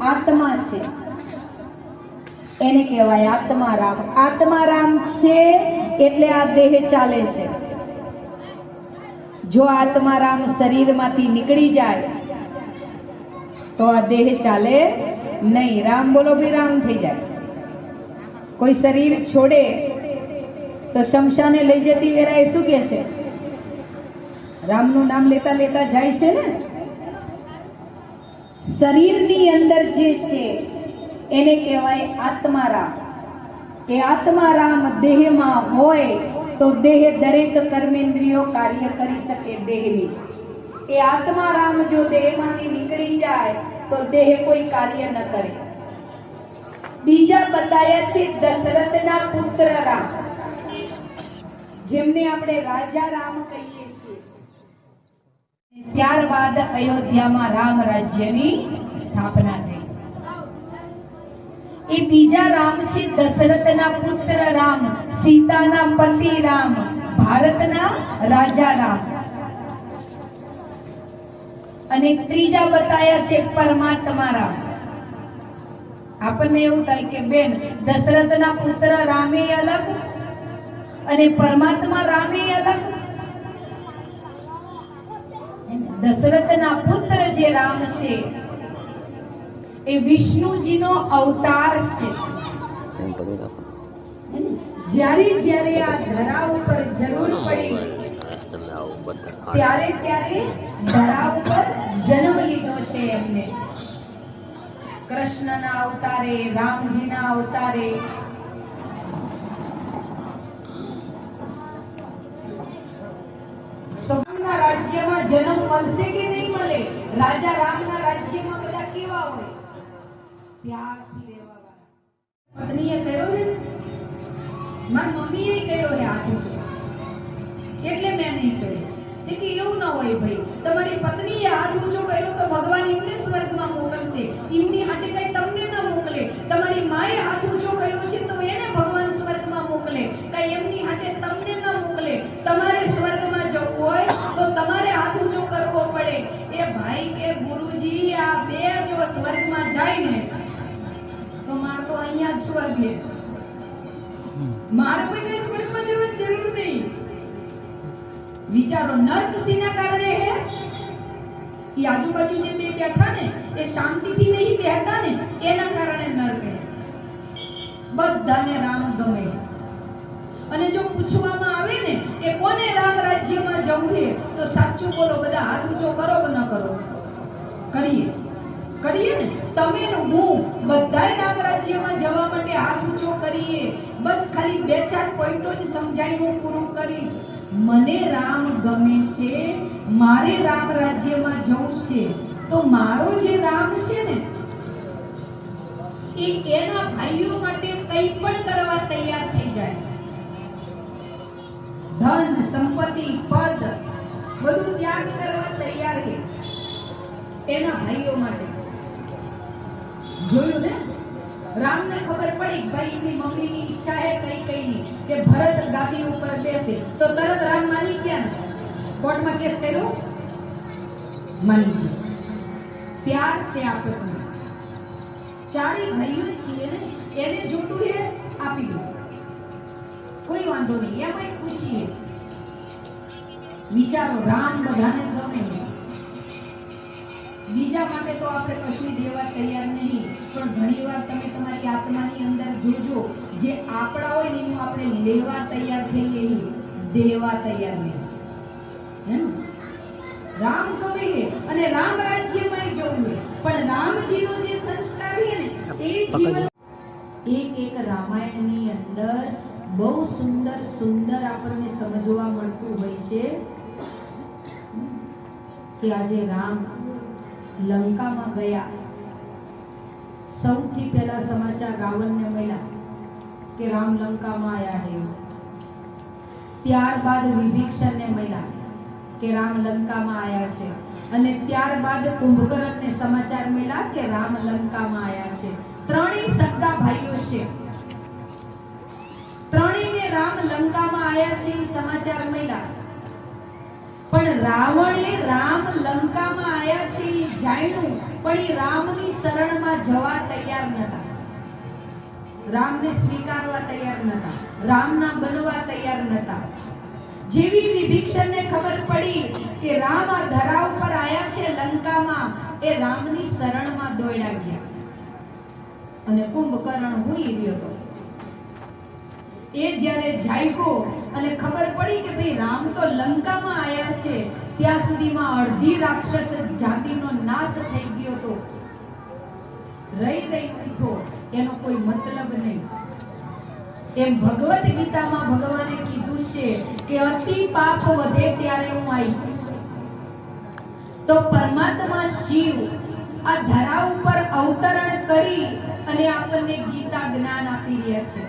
આત્મા છે. એને કહેવાય આત્મારામ આત્મારામ છે એટલે આ દેહ ચાલે છે. જો આત્મારામ શરીરમાંથી નીકળી જાય, તો આ દેહ ચાલે નહીં. રામ બોલો બી રામ થઈ જાય. કોઈ શરીર છોડે, તો શમશાને લઈ જતી વેરા એ શું કે છે રામનું નામ લેતા લેતા જાય છે ને? શરીરની અંદર જે છે, એને કહેવાય આત્મારામ. એ આત્મારામ દેહમાં હોય તો દેહ દરેક કર્મેન્દ્રિયો કાર્ય કરી શકે દેહની. એ આત્મારામ જો દેહમાંથી નીકળી જાય તો દેહ કોઈ કાર્ય ન કરે. બીજા બતાયા છે દશરથના પુત્ર રામ. જેમને આપણે રાજા રામ કહીએ ત્યારબાદ અયોધ્યામાં રામ રાજ્યની સ્થાપના થઈ. એ બીજા રામ છે દશરથના પુત્ર રામ, સીતાના પતિ રામ, ભારતના રાજા રામ. અને ત્રીજા બતાયા છે પરમાત્મા રામ. આપણને એવું થાય કે બેન, દશરથના પુત્ર રામે અલગ અને પરમાત્મા રામે અલગ. દશરથના પુત્ર જે રામ છે એ વિષ્ણુજીનો અવતાર છે. જ્યારે જ્યારે આ ધરા ઉપર જરૂર પડી ત્યારે ત્યારે ધરા ઉપર જન્મ લીધો છે એમને. કૃષ્ણના અવતારે રામજીના અવતારે તો રામના રાજ્યમાં જન્મ મળશે કે નહીં મળે? રાજા રામના રાજ્યમાં બધા કેવા હોય? રહેવાવાળા પત્નીએ કર્યો ને, મારી મમ્મીએ કર્યો ને હાથ એટલે મેં નહીં કર્યો તેથી એવું ન હોય ભાઈ. તમારી પત્નીએ હાથ ઊંચો કર્યો તો ભગવાન એમને સ્વર્ગમાં મોકલશે એમની હાટે કઈ તમને ન મોકલે તમારી માએ હાથ ઊંચો કર્યો છે તો એને ભગવાન સ્વર્ગમાં મોકલે કઈ એમની હાટે તમને ન મોકલે તમારે સ્વર્ગમાં જવું હોય તો તમારે હાથ ઊંચો કરવો પડે એ ભાઈ કે ગુરુજી આ બે જો સ્વર્ગમાં જાય ને તો માર તો અહીંયા જ સ્વર્ગ છે મારે કોઈને પડવા દેવાની જરૂર નહીં. વિચારો નર્ક શેના કારણે હે. એ આજુબાજુ જે બે બેઠા ને, એ શાંતિથી નહીં બેઠા ને, એના કારણે નર્ક હે બધાને રામ ગમે. અને જો પૂછવામાં આવે ને કે કોને રામ રાજ્યમાં જવું છે, તો સાચું બોલો, બધા હાથ ઊંચો કરો કે ન કરો? કરીએ. કરીએ ને? તમે હું બધાય રામ રાજ્યમાં જવા માટે હાથ ઊંચો કરીએ. બે ચાર પોઈન્ટો જ સમજાવી હું પૂરું કરીશ. મને રામ ગમે છે, મારે રામ રાજ્યમાં જવું છે. તો મારો જે રામ છે ને, એ એના ભાઈઓ માટે કંઈ પણ કરવા તૈયાર થઈ જાય. ધન, સંપત્તિ, પદ, બધું ત્યાગ કરવા તૈયાર છે એના ભાઈઓ માટે. જોયું ને? રામને ખબર પડી ભાઈ મમ્મીની ઈચ્છા હે કઈ કઈ ની કે ભરત ગાદી ઉપર બેસે. તો તરત રામ માની ગયા. કોર્ટમાં કેસ કર્યો? માની ગયા. પ્યાર છે આપસમાં ચારે ભાઈઓ છીએ ને, એને જોતું એ આપી દો કોઈ વાંધો નહીં એમાં ખુશી હે વિચારો રામ બધાને બીજા માટે તો આપણે કશું દેવા તૈયાર નહીં પણ ઘણીવાર તમે તમારી આત્માની અંદર જોજો જે આપણા હોય એનું આપણે લેવા તૈયાર થઈએ નહીં દેવા તૈયાર નહીં. રામ કહીએ અને રામ રાજ્યમાં જવું પણ રામજીનો જે સંસ્કાર છે ને એ જીવન એક એક રામાયણની અંદર બહુ સુંદર સુંદર આપણને સમજવા મળતું હોય છે કે આજે રામ લંકામાં ગયા. સૌથી પહેલા સમાચાર રાવણને મળ્યા કે રામ લંકામાં આવ્યા છે ત્યારબાદ વિભીક્ષણને મળ્યા કે રામ લંકામાં આવ્યા છે. અને ત્યારબાદ કુંભકર્ણને સમાચાર મળ્યા કે રામ લંકામાં આવ્યા છે. ત્રણેય સગા ભાઈઓ છે. ત્રણેયને રામ લંકામાં આવ્યા છે સમાચાર મળ્યા. પણ રાવણે રામ લંકામાં આવ્યા છે એ જાણ્યું, પણ એ રામની શરણમાં જવા તૈયાર નતા રામને સ્વીકારવા તૈયાર નતા રામના બનવા તૈયાર નતા જેવી વિભીષણને ખબર પડી કે રામ આ ધરા ઉપર આયા છે લંકામાં, એ રામની શરણમાં દોડ્યા ગયા. અને કુંભકર્ણ હુઈ રહ્યો હતો. એ જ્યારે જાગ્યો અને ખબર પડી કે ભાઈ રામ તો લંકામાં આવ્યા છે. ત્યાં સુધીમાં અડધી રાક્ષસ જાતિનો નાશ થઈ ગયો હતો. રહી રહી ઉઠો એનો કોઈ મતલબ નહીં. એમ ભગવત ગીતામાં ભગવાને કીધું છે કે અતિ પાપ વધે ત્યારે હું આવીશ તો પરમાત્મા શિવ આ ધરા ઉપર અવતરણ કરી અને આપણને ગીતા જ્ઞાન આપી રહ્યા છે.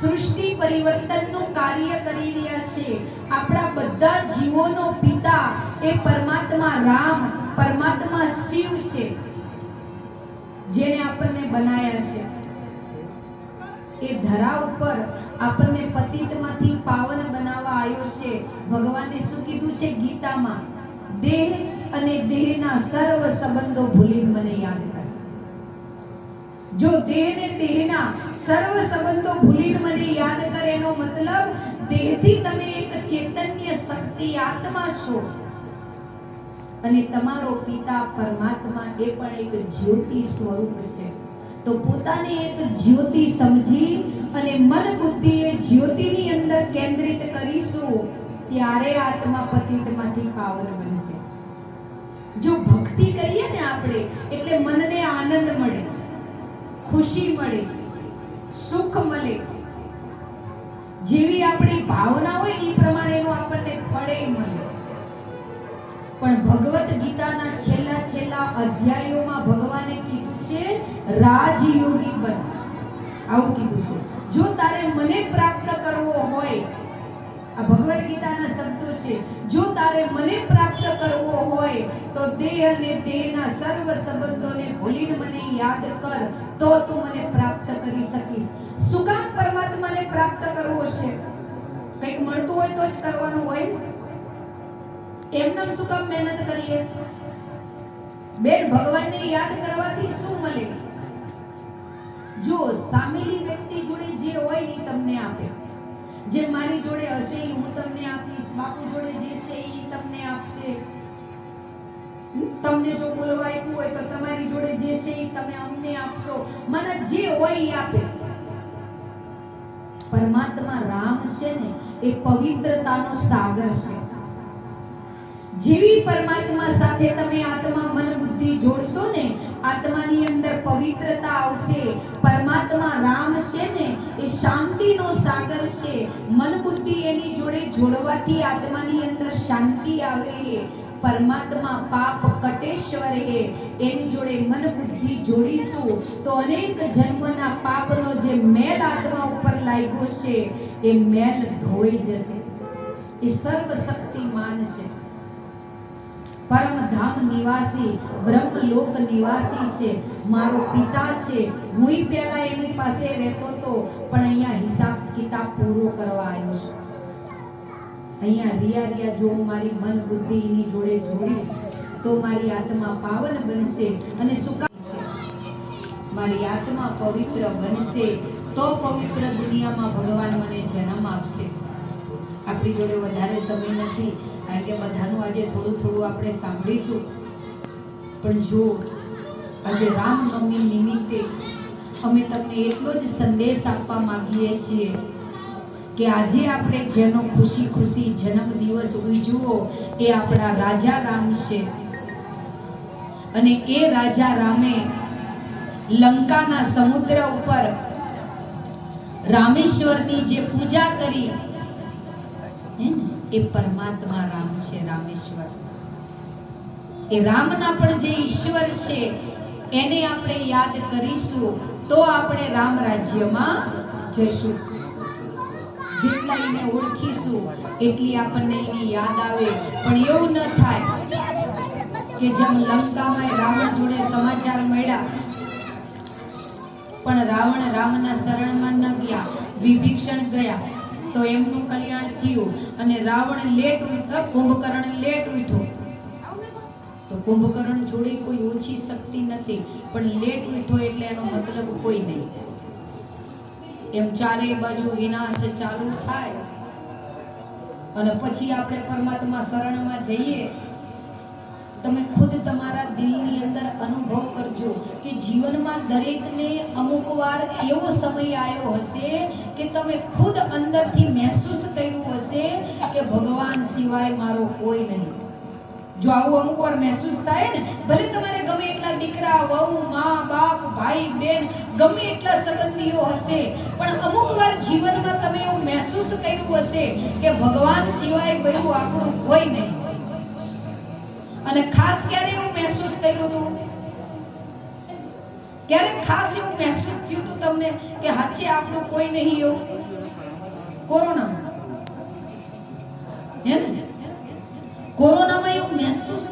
સૃષ્ટિ પરિવર્તનનું કાર્ય કરી રહ્યા છે. આપણા બધા જીવોનો પિતા એ પરમાત્મા રામ, પરમાત્મા શિવ છે, જેને આપણને બનાયા છે. એ ધરા ઉપર આપણને પતિતમાંથી પાવન બનાવવા આવ્યો છે. ભગવાને શું કીધું છે ગીતામાં? દેહ અને દેહના સર્વ સંબંધો ભૂલી મને યાદ કર. જો દેહ ને દેહના સર્વ સંબંધો ભૂલીને મને યાદ કરે એનો મતલબ દેહથી તમે એક ચેતન્ય શક્તિ આત્મા છો. અને તમારો પિતા પરમાત્મા એ પણ એક જ્યોતિ સ્વરૂપ છે. તો પોતાને એક જ્યોતિ સમજી અને મન બુદ્ધિ એ જ્યોતિની અંદર કેન્દ્રિત કરીશું, ત્યારે આત્મા પતિતમાંથી પાવન બનશે. જો ભક્તિ કરીએ ને આપણે, એટલે મનને આનંદ મળે, ખુશી મળે સુખ મળે જેવી આપણી ભાવના હોય એ પ્રમાણેનું આપણને ફળે મળે. પણ ભગવત ગીતાના છેલ્લા છેલ્લા અધ્યાયોમાં ભગવાને કીધું છે, રાજયોગી બન. આવું કીધું છે. જો તારે મને પ્રાપ્ત કરવો હોય, આ ભગવદ ગીતાના શબ્દો છે, જો તારે મને પ્રાપ્ત કરવો હોય દેહ અને દેહના સર્વ સંબંધોને ભૂલીને મને યાદ કર, તો તું મને પ્રાપ્ત કરી શકીશ. શું પરમાત્માને પ્રાપ્ત કરવો છે કંઈક મળતું હોય તો જ કરવાનું હોય. એમને શું મહેનત કરીએ? બેન, ભગવાનને યાદ કરવાથી શું મળે? જો સામેલી વ્યક્તિ જોડે જે હોય એ તમને આપે. જે મારી જોડે હશે એ હું તમને આપીશ, બાપુ જોડે જે છે એ તમને આપશે. તમને જો બોલવા આપ્યું હોય તો તમારી જોડે જે છે એ તમે અમને આપશો. મને જે હોય એ આપે. પરમાત્મા રામ છે ને, એ પવિત્રતાનો સાગર છે. જેવી પરમાત્મા સાથે તમે આત્મા મન બુદ્ધિ જોડશો ને, આત્માની અંદર પવિત્રતા આવશે. પરમાત્મા રામ છે ને, એ શાંતિનો સાગર છે. મન બુદ્ધિ એની જોડે જોડવાથી આત્માની અંદર શાંતિ આવે. પરમાત્મા પાપ કટેશ્વર હે એની જોડે મન બુદ્ધિ જોડીશું. તો અનેક જન્મના પાપનો જે મેલ આત્મા ઉપર લાગ્યો છે, એ મેલ ધોઈ જશે. એ સર્વશક્તિમાન છે. પરમધામ નિવાસી, બ્રહ્મલોક નિવાસી છે. મારો પિતા છે. હું પહેલા એની પાસે રહેતો તો, પણ અહીંયા હિસાબ કિતાબ પૂરો કરવા આવ્યો છું. અહીંયા રિયા રિયા જો મારી મન બુદ્ધિ એની જોડે જોડીશ તો મારી આત્મા પાવન બનશે અને સુકા મારી આત્મા પવિત્ર બનશે, તો પવિત્ર દુનિયામાં ભગવાન મને જન્મ આપશે. આપણી જોડે વધારે સમય નથી, કારણ કે બધાનું આજે થોડું થોડું આપણે સાંભળીશું. પણ જો આજે રામનવમી નિમિત્તે અમે તમને એટલો જ સંદેશ આપવા માંગીએ છીએ કે આજે આપણે જેનો ખુશી ખુશી જન્મદિવસ ઉજવો એ આપણા રાજા રામ છે. અને એ રાજા રામે લંકાના સમુદ્ર ઉપર રામેશ્વરની જે પૂજા કરી એ પરમાત્મા રામ છે, રામેશ્વર. એ રામના પણ જે ઈશ્વર છે, એને આપણે યાદ કરીશું, તો આપણે રામ રાજ્યમાં જશું જેટલા એને ઓળખીશું. એટલી આપણને એની યાદ આવે. પણ એવું ન થાય કે જેમ લંકામાં રાવણ જોડે સમાચાર મળ્યા, પણ રાવણ રામના શરણમાં ન ગયા, વિભીક્ષણ ગયા. તો એમનું કલ્યાણ થયું અને રાવણ લેટ ઉઠ્યો કુંભકર્ણ લેટ ઉઠ્યો. તો કુંભકર્ણ જોડે કોઈ ઓછી શક્તિ નથી, પણ લેટ ઉઠો એટલે એનો મતલબ કોઈ નહીં. એમ ચારે બાજુ વિનાશ ચાલુ થાય. અને પછી આપણે પરમાત્મા શરણમાં જઈએ, તમે ખુદ તમારા દિલની અંદર અનુભવ કરજો કે જીવનમાં દરેકને અમુક વાર એવો સમય આવ્યો હશે કે તમે ખુદ અંદરથી મહેસૂસ કર્યું હશે કે ભગવાન સિવાય મારો કોઈ નહીં. જો આવું અમુક વાર મહેસૂસ થાય ને, ભલે તમારે ગમે એટલા દીકરા, વહુ, મા, બાપ, ભાઈ, બેન ગમે એટલા સંબંધીઓ હશે, પણ અમુક વાર જીવનમાં તમે એવું મહેસૂસ કર્યું હશે કે ભગવાન સિવાય બધું આપણું હોય નહીં. અને ખાસ ક્યારે એવું મહેસૂસ કર્યું હતું? ક્યારે ખાસ એવું મહેસૂસ થયું હતું તમને કે હાચે આપણું કોઈ નહીં એવું? કોરોનામાં. હે ને? કોરોનામાં એવું મહેસૂસ